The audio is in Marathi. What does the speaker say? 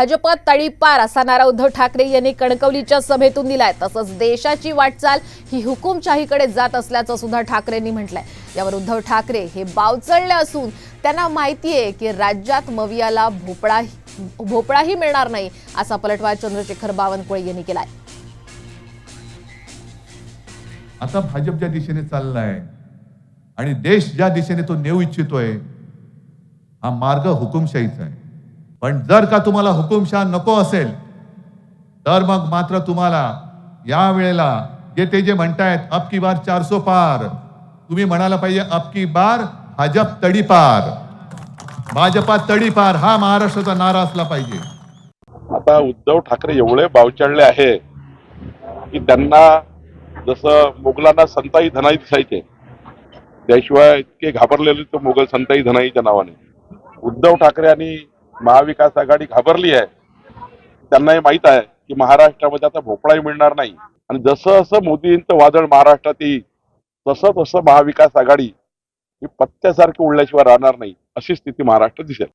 भाजप तळीपार असा नारा उद्धव ठाकरे यांनी कणकवलीच्या सभेतून दिलाय. तसंच देशाची वाटचाल ही हुकुमशाहीकडे जात असल्याचं सुद्धा ठाकरेंनी म्हटलंय. यावर उद्धव ठाकरे हे बावचळले असून त्यांना माहितीये की राज्यात मवियाला भोपळा भोपळाही मिळणार नाही असा पलटवार चंद्रशेखर बावनकुळे यांनी केलाय. आता भाजप ज्या दिशेने चाललाय आणि देश ज्या दिशेने तो नेऊ इच्छितोय हा मार्ग हुकुमशाहीचा आहे. पण जर का तुम्हाला हुकुमशाह नको असेल तर मग मात्र तुम्हाला या वेळेला जे ते जे म्हणतायत अब की बार चारसो पार. तुम्ही म्हणायला पाहिजे अब की बार भाजप तडीपार भाजपा तडीपार हा महाराष्ट्राचा नारा असला पाहिजे. आता उद्धव ठाकरे एवढे बावचळले आहे की त्यांना जसं मुघलांना संताई धनाई दिसायचे त्याशिवाय इतके घाबरलेले तो मुघल संताई धनाईच्या नावाने. उद्धव ठाकरे आणि महाविकास आघाडी घाबरली आहे. त्यांनाही माहीत आहे की महाराष्ट्रामध्ये आता भोपळाही मिळणार नाही. आणि जसं जसं मोदींचं वादळ महाराष्ट्रात येईल तसं तसं महाविकास आघाडी ही पत्त्यासारखी उडल्याशिवाय राहणार नाही अशी स्थिती महाराष्ट्रात दिसेल.